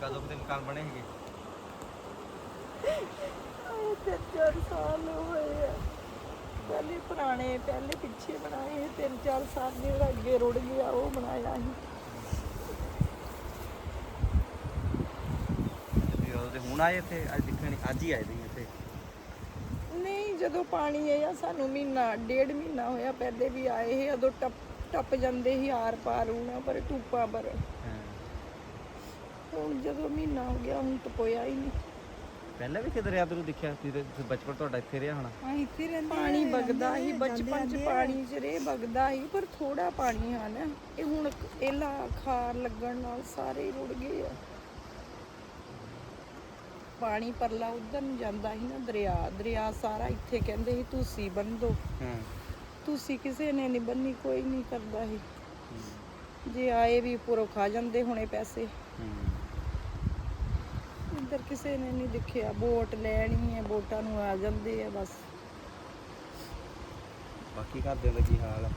ਕਦੋਂ ਦੇ ਮਕਾਨ ਬਣੇ ਹੈਗੇ ਆਏ ਤਿੰਨ ਚਾਰ ਸਾਲ ਹੋਏ ਆ। ਪਹਿਲੇ ਪੁਰਾਣੇ ਪਹਿਲੇ ਪਿੱਛੇ ਬਣਾਏ ਤਿੰਨ ਚਾਰ ਸਾਲ ਦੇ ਉਹ ਅੱਗੇ ਰੁੜ ਗਿਆ ਉਹ ਬਣਾਇਆ ਸੀ। ਤੁਸੀਂ ਉਦੋਂ ਦੇ ਹੁਣ ਆਏ ਇੱਥੇ? ਅੱਜ ਦੇਖਣ ਅੱਜ ਹੀ ਆਏ ਸੀ ਇੱਥੇ? ਨਹੀਂ ਜਦੋਂ ਪਾਣੀ ਆਇਆ ਸਾਨੂੰ ਮਹੀਨਾ ਡੇਢ ਮਹੀਨਾ ਹੋਇਆ ਪਹਿਲੇ ਵੀ ਆਏ ਸੀ ਉਦੋਂ ਟੱਪ ਟੱਪ ਜਾਂਦੇ ਸੀ ਆਰ ਪਾਰ ਉਹਨਾਂ ਪਰ ਟੂਪਾਂ ਪਰ। ਹਾਂ। ਹੁਣ ਜਦੋਂ ਮਹੀਨਾ ਹੋ ਗਿਆ ਹੁਣ ਟਪੋਇਆ ਹੀ ਨਹੀਂ ਪਹਿਲਾਂ ਵੀ ਕਿਤੇ ਰਿਆ ਤੈਨੂੰ ਦੇਖਿਆ? ਤੁਸੀਂ ਤੇ- ਬਚਪਨ ਤੁਹਾਡਾ ਇੱਥੇ ਰਿਹਾ ਹੋਣਾ। ਆ ਇੱਥੇ ਰਹਿੰਦੇ ਪਾਣੀ ਵਗਦਾ ਸੀ ਬਚਪਨ ਚ ਪਾਣੀ ਚ ਰੇ ਵਗਦਾ ਸੀ ਪਰ ਥੋੜਾ ਪਾਣੀ ਆ ਨਾ ਇਹ ਹੁਣ ਇਹਲਾ ਖਾਰ ਲੱਗਣ ਨਾਲ ਸਾਰੇ ਹੀ ਰੁੜ ਗਏ ਆ। ਪਾਣੀ ਪਰਲਾ ਉਧਰ ਨੂੰ ਜਾਂਦਾ ਸੀ ਨਾ ਦਰਿਆ ਦਰਿਆ ਸਾਰਾ ਇੱਥੇ ਕਹਿੰਦੇ ਸੀ ਤੁਸੀਂ ਬੰਦੋ। ਹਾਂ। ਤੁਸੀਂ ਕਿਸੇ ਨੇ ਨਹੀਂ ਬੰਨੀ ਕੋਈ ਨਹੀਂ ਕਰਦਾ ਸੀ। ਜੇ ਆਏ ਵੀ ਪੁਰੋ ਖਾ ਜਾਂਦੇ ਹੁਣੇ ਪੈਸੇ। ਇੱਧਰ ਕਿਸੇ ਨੇ ਨਹੀਂ ਦੇਖਿਆ। ਵੋਟ ਲੈਣੀ ਹੈ ਵੋਟਾਂ ਨੂੰ ਆ ਜਾਂਦੇ ਆ ਬਸ। ਬਾਕੀ ਘਰਦਿਆਂ ਦਾ ਕੀ ਹਾਲ ਆ?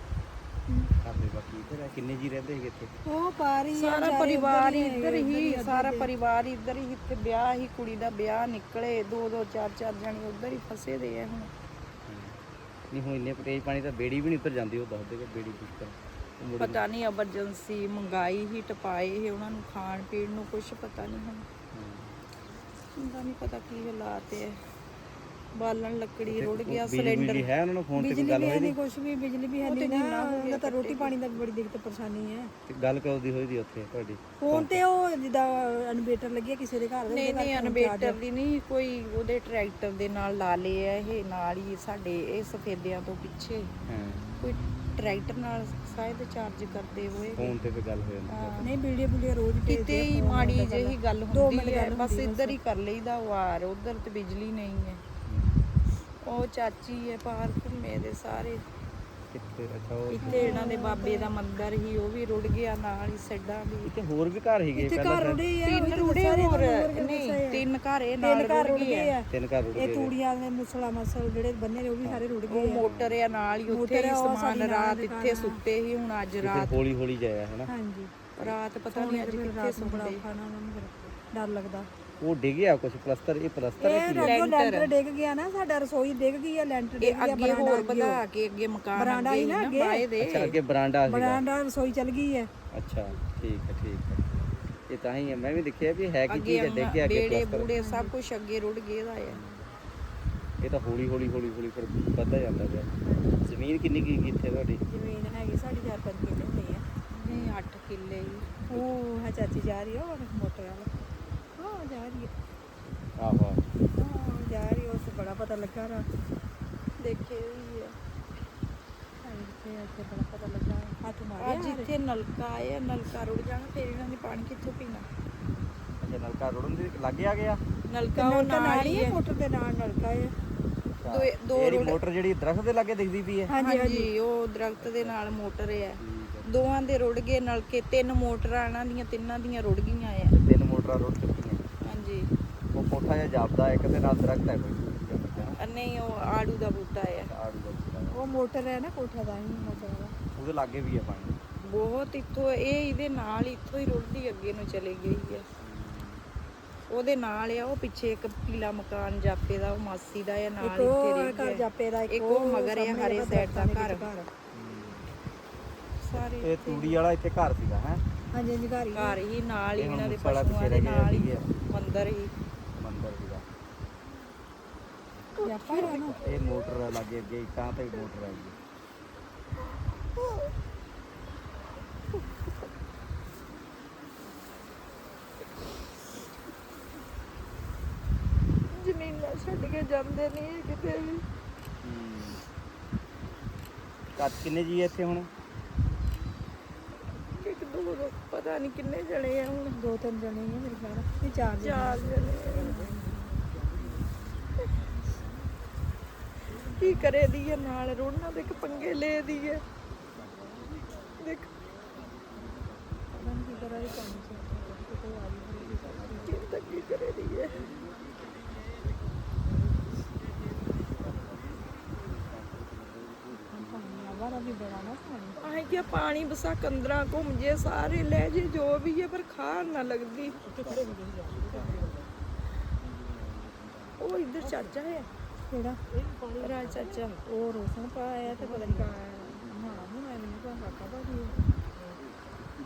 ਬਾਕੀ ਇੱਧਰ ਆ ਕਿੰਨੇ ਜੀ ਰਹਿੰਦੇ ਹੈਗੇ ਇੱਥੇ? ਉਹ ਪਾਰੀ ਸਾਰਾ ਪਰਿਵਾਰ ਹੀ ਇੱਧਰ ਹੀ ਸਾਰਾ ਪਰਿਵਾਰ ਹੀ ਇੱਧਰ ਹੀ ਇੱਥੇ ਵਿਆਹ ਹੀ ਕੁੜੀ ਦਾ ਵਿਆਹ ਨਿਕਲੇ ਦੋ ਦੋ ਚਾਰ ਚਾਰ ਜਣੇ ਉੱਧਰ ਹੀ ਫਸੇ ਦੇ ਆ ਹੁਣ। ਨਹੀਂ ਹੁਣ ਇੰਨੇ ਤੇਜ਼ ਪਾਣੀ ਤਾਂ ਬੇੜੀ ਵੀ ਨਹੀਂ ਉੱਤਰ ਜਾਂਦੀ ਉਹ ਦੱਸਦੇ ਕਿ ਬੇੜੀ ਕਿਸ ਤਰ੍ਹਾਂ। ਪਤਾ ਨਹੀਂ ਐਮਰਜੈਂਸੀ ਮੰਗਾਈ ਹੀ ਟਪਾਏ ਹੀ ਉਹਨਾਂ ਨੂੰ ਖਾਣ ਪੀਣ ਨੂੰ ਕੁਝ ਪਤਾ ਨਹੀਂ ਹੁਣ। ਹੁੰਦਾ ਨਹੀਂ ਪਤਾ ਕੀ ਹਾਲਾਤ ਹੈ। ਬਾਲਣ ਲੱਕੜੀ ਰੁੜ ਗਿਆ ਸਿਲੰਡਰ। ਬੁਜਲੀ ਹੈ ਉਹਨਾਂ ਨੂੰ ਫੋਨ ਤੇ ਗੱਲ ਹੋਈ ਨਹੀਂ? ਨਹੀਂ ਕੁਝ ਵੀ ਬਿਜਲੀ ਵੀ ਹੈ ਨਹੀਂ ਨਾ ਉਹਨਾਂ ਤਾਂ ਰੋਟੀ ਪਾਣੀ ਦਾ ਵੀ ਬੜੀ ਦਿੱਕਤ ਪਰੇਸ਼ਾਨੀ ਹੈ। ਤੇ ਗੱਲ ਕਦੋਂ ਦੀ ਹੋਈ ਦੀ ਉੱਥੇ ਤੁਹਾਡੀ? ਫੋਨ ਤੇ ਉਹ ਜਿੱਦਾਂ ਇਨਵੇਟਰ ਲੱਗਿਆ ਕਿਸੇ ਦੇ ਘਰ ਨਹੀਂ ਨਹੀਂ ਇਨਵੇਟਰ ਦੀ ਨਹੀਂ ਕੋਈ ਉਹਦੇ ਟਰੈਕਟਰ ਦੇ ਨਾਲ ਲਾ ਲਏ ਆ ਇਹ ਨਾਲ ਹੀ ਸਾਡੇ ਇਹ ਸਫੇਦਿਆਂ ਤੋਂ ਪਿੱਛੇ। ਹਾਂ। ਕੋਈ ਟਰੈਕਟਰ ਨਾਲ ਸ਼ਾਇਦ ਚਾਰਜ ਕਰਦੇ ਹੋਏ। ਫੋਨ ਤੇ ਵੀ ਗੱਲ ਹੋ ਜਾਂਦੀ ਹਾਂ। ਨਹੀਂ ਵੀਡੀਓ ਵੀਡੀਓ ਰੋਜ਼ ਕਿਤੇ ਹੀ ਮਾੜੀ ਜਿਹੀ ਗੱਲ ਹੁੰਦੀ ਹੈ ਬਸ ਇੱਧਰ ਹੀ ਕਰ ਲਈਦਾ ਵਾਰ ਉਧਰ ਤੇ ਬਿਜਲੀ ਨਹੀਂ ਹੈ। ਉਹ ਚਾਚੀ ਹੈ ਪਾਰ ਘੁੰਮੇ ਦੇ ਸਾਰੇ। ਕਿੱਥੇ ਅੱਛਾ ਉਹ? ਇੱਥੇ ਇਹਨਾਂ ਦੇ ਬਾਬੇ ਦਾ ਮੰਦਿਰ ਹੀ ਉਹ ਵੀ ਰੁੜ ਗਿਆ ਨਾਲ ਹੀ ਸੱਡਾ ਵੀ। ਇੱਥੇ ਹੋਰ ਵੀ ਘਰ ਹੀਗੇ ਇੱਥੇ ਪਹਿਲਾਂ ਘਰ ਰੁੜੇ ਆ ਤਿੰਨ ਰੁੜੇ ਹੋਰ ਨਹੀਂ ਤਿੰਨ ਘਰ ਇਹ ਨਾਲ ਰੁੜ ਗਏ ਆ। ਤਿੰਨ ਘਰ ਰੁੜ ਇਹ ਗਏ ਤੂੜੀਆਂ ਦੇ ਮੁਸਲਾ ਮਸਲ ਜਿਹੜੇ ਬੰਨੇ ਨੇ ਉਹ ਵੀ ਸਾਰੇ ਰੁੜ ਉਹ ਗਏ ਆ। ਮੋਟਰ ਆ ਨਾਲ ਹੀ ਉੱਥੇ ਹੀ ਸਮਾਨ ਰਾਤ ਇੱਥੇ ਸੁੱਤੇ ਸੀ ਹੁਣ ਅੱਜ ਰਾਤ ਹੌਲੀ ਹੌਲੀ ਜਾਇਆ ਹਨਾ ਹਾਂਜੀ। ਰਾਤ ਪਤਾ ਨਹੀਂ ਅੱਜ ਕਿੱਥੇ ਨੂੰ ਨਾ ਨੂੰ ਫਿਰ ਡਰ ਲੱਗਦਾ। ਉਹ ਡਿੱਗਿਆ ਕੁਝ ਪਲਸਤਰ ਇਹ ਪਲਸਤਰ ਹੈ ਇਹ ਲੈਂਟਰ ਡਿੱਗ ਗਿਆ ਨਾ ਸਾਡਾ ਰਸੋਈ ਡਿੱਗ ਗਈ ਆ ਲੈਂਟਰ ਡਿੱਗ ਇਹ ਗਿਆ ਅੱਗੇ ਹੋਰ ਵਧਾ ਕੇ ਅੱਗੇ ਮਕਾਨ ਬਰਾਂਡਾ ਅੱਗੇ ਹੀ ਹੀ ਨਾ ਨਾ ਅੱਗੇ। ਬਾਏ ਦੇ। ਅੱਛਾ ਅੱਗੇ ਬਰਾਂਡਾ ਸੀਗਾ। ਬਰਾਂਡਾ ਰਸੋਈ ਚਲ ਗਈ ਹੈ। ਅੱਛਾ ਠੀਕ ਹੈ ਠੀਕ ਹੈ। ਇਹ ਤਾਂ ਹੀ ਹੈ ਮੈਂ ਵੀ ਦੇਖਿਆ ਵੀ ਹੈ ਕੀ ਅੱਗੇ ਚੀਜ਼ ਹੈ ਡਿੱਗ ਗਿਆ ਅੱਗੇ ਬੇੜੇ ਪਲਸਤਰ। ਬੂੜੇ ਸਭ ਕੁਝ ਅੱਗੇ ਰੁੜ ਗਿਆ ਦਾ ਹੈ ਇਹ ਤਾਂ ਹੌਲੀ ਹੌਲੀ ਹੌਲੀ ਹੌਲੀ ਫਿਰ ਵੱਧਦਾ ਜਾਂਦਾ ਪਿਆ। ਜ਼ਮੀਨ ਕਿੰਨੀ ਕੀ ਇੱਥੇ ਤੁਹਾਡੀ? ਜ਼ਮੀਨ ਹੈਗੀ ਸਾਡੀ ਚਾਰ ਪੰਜ ਕਿੱਲੇ ਹੋਣੀ ਹੈ। ਨਹੀਂ 8 ਕਿੱਲੇ ਹੀ। ਉਹ ਹੈ ਚਾਚੀ ਜਾ ਰਹੀ ਹੈ ਉਹ ਮੋਟਰ ਵਾਲਾ। ਜਾ ਰਹੀ ਹੈ। ਆਹੋ। ਹਾਂ ਜਾ ਰਹੀ ਹੈ, ਉਸ ਤੋਂ ਬੜਾ ਪਤਾ ਲੱਗਾ ਰਾ ਦੇਖੇ ਹੀ। ਹੈ ਇੱਥੇ ਇੱਥੇ ਬੜਾ ਪਤਾ ਲੱਗਾ। ਹੱਥ ਮਾਰਿਆ ਅੱਜ ਇੱਥੇ ਨਲਕਾ ਆਇਆ ਨਲਕਾ ਰੁੜ ਜਾਣਾ ਫਿਰ ਇਹਨਾਂ ਨੇ ਪਾਣੀ ਕਿੱਥੋਂ ਪੀਣਾ? ਅੱਛਾ ਨਲਕਾ ਰੁੜਨ ਦੇ ਲੱਗੇ ਆ ਗਿਆ? ਨਲਕਾ ਉਹ ਨਲਕਾ ਨਾਲ ਨਾਲ ਹੀ ਹੀ ਹੈ ਹੈ। ਮੋਟਰ ਦੇ ਨਾਲ ਨਲਕਾ ਹੈ। ਦੋ ਦੋ ਜਿਹੜੀ ਰੁੜ ਮੋਟਰ ਜਿਹੜੀ ਦਰਖਤ ਦੇ ਲਾਗੇ ਦਿਖਦੀ ਪਈ ਹੈ? ਹਾਂਜੀ ਉਹ ਦਰਖਤ ਦੇ ਨਾਲ ਮੋਟਰ ਹੈ। ਦੋਵਾਂ ਦੇ ਰੁੜ ਗਏ ਨਲਕੇ ਤਿੰਨ ਮੋਟਰਾਂ ਇਹਨਾਂ ਦੀਆਂ ਤਿੰਨਾਂ ਦੀਆਂ ਰੁੜ ਗਈਆਂ ਆ। ਤੇ ਤਿੰਨ ਮੋਟਰਾਂ ਰੁੜ ਚੁੱਕੀਆਂ ਕੋਠਾ ਜਿਹਾ ਜਾਪਦਾ ਇੱਕ ਦੇ ਨਾਲ ਦਰਖਤ ਹੈ ਕੋਈ ਅ, ਨਹੀਂ ਉਹ ਆੜੂ ਦਾ ਬੂਟਾ ਹੈ। ਆੜੂ ਦਾ ਬੂਟਾ। ਉਹ ਮੋਟਰ ਹੈ ਨਾ ਕੋਠਾ ਦਾ ਹੀ ਮੋਟਰ ਵਾਲਾ। ਉਹਦੇ ਲਾਗੇ ਵੀ ਹੈ ਪਾਣੀ। ਬਹੁਤ ਇੱਥੋਂ ਇਹ ਇਹਦੇ ਨਾਲ ਹੀ ਇੱਥੋਂ ਹੀ ਰੁੜਦੀ ਅੱਗੇ ਨੂੰ ਚਲੇ ਗਈ ਹੈ। ਉਹਦੇ ਨਾਲ ਆ ਉਹ ਪਿੱਛੇ ਇੱਕ ਪੀਲਾ ਮਕਾਨ ਜਾਪੇ ਦਾ ਉਹ ਮਾਸੀ ਦਾ ਆ ਨਾਲ ਇੱਕ ਇੱਥੇ ਉਹ ਰਹਿ ਘਰ ਗਿਆ ਜਾਪੇ ਦਾ ਇੱਕ ਉਹ ਮਗਰ ਆ ਸਾਹਮਣੇ ਹਰੇ ਸਾਈਡ ਦਾ ਦਰਖਤਾਂ ਦੇ ਘਰ। ਵਿੱਚ ਸਾਰੇ ਇਹ ਤੂੜੀ ਵਾਲਾ ਇੱਥੇ ਘਰ ਸੀਗਾ ਹੈ? ਹਾਂਜੀ ਹਾਂਜੀ ਘਰ ਹੀ ਘਰ ਹੀ ਨਾਲ ਹੀ ਇਹ ਹੁਣ ਇਹਨਾਂ ਦੇ ਮੂਸੇਵਾਲਾ ਪਸ਼ੂਆਂ ਪਿੱਛੇ ਦੇ ਰਹਿ ਗਿਆ ਨਾਲ ਹੀ ਹੈ। ਮੰਦਰ ਹੀ। ਮੰਦਰ ਸੀਗਾ ਹੈ ਇਹ ਮੋਟਰ ਲਾਗੇ ਅੱਗੇ ਤਾਂ ਤੇ ਮੋਟਰ ਹੈ ਜੀ। ਜ਼ਮੀਨਾਂ ਛੱਡ ਕੇ ਜਾਂਦੇ ਨਹੀਂ ਕਿਤੇ ਵੀ। 'ਚ ਕਿੰਨੇ ਜੀ ਹੈ ਇੱਥੇ ਹੁਣ ਇੱਕ ਦੋ ਦੋ- ਪਤਾ ਨਹੀਂ ਕਿੰਨੇ ਜਣੇ ਆ ਹੁਣ? ਦੋ ਤਿੰਨ ਜਣੇ ਹੀ ਆ ਮੇਰੇ ਖਿਆਲ ਨਾਲ। ਇਹ ਚਾਰ ਜਣੇ ਚਾਰ ਜਣੇ। ਕੀ ਕਰੇ ਦੀ ਹੈ ਨਾਲ? ਰੋਣਾ ਦੇ ਇੱਕ ਪੰਗੇ ਲੈ ਦੀ ਹੈ ਦੇਖ। ਪਤਾ ਕੀ ਕਰਾਂ ਇਹ ਚ ਕਿਤੇ ਆ ਗਈ ਕੀ ਤਾਂ ਕੀ ਕਰੇ ਦੀ ਹੈ ਪਾਣੀ ਆਵਾਰਾ ਵੀ ਬੜਾ ਨਾ ਪਾਣੀ। ਆਹ ਮੈਂ ਕਿਹਾ ਪਾਣੀ ਬਸਾ ਕੰਦਰਾ ਘੁੰਮ ਜੇ ਸਾਰੇ ਲੈ ਜੇ ਜੋ ਵੀ ਹੈ ਪਰ ਖਾਣ ਨਾ ਲੱਗਦੀ। ਉਹ ਇੱਧਰ ਚਾਚਾ ਹੈ। ਕਿਹੜਾ? ਰਾਜ ਚਾਚਾ। ਉਹ ਰੋਸ਼ਨ ਪਾਇਆ ਤੇ ਪਤਾ ਨਹੀਂ ਕਾ ਹਾਂ ਹੁਣ ਆਇਆ ਮੈਨੂੰ ਕਾ ਕਾਕਾ ਭਾਜੀ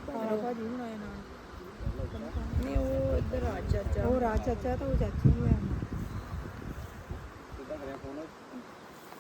ਕਾਕਾ ਭਾਜੀ ਹੁਣ ਆਇਆ ਨਾਲ। ਨਹੀਂ ਉਹ ਇੱਧਰ ਰਾਜ ਚਾਚਾ। ਉਹ ਰਾਜ ਚਾਚਾ ਤਾਂ ਉਹ ਚਾਚੀ ਹੈ ਕਿੱਦਾਂ ਕਰਿਆ ਫੋਨ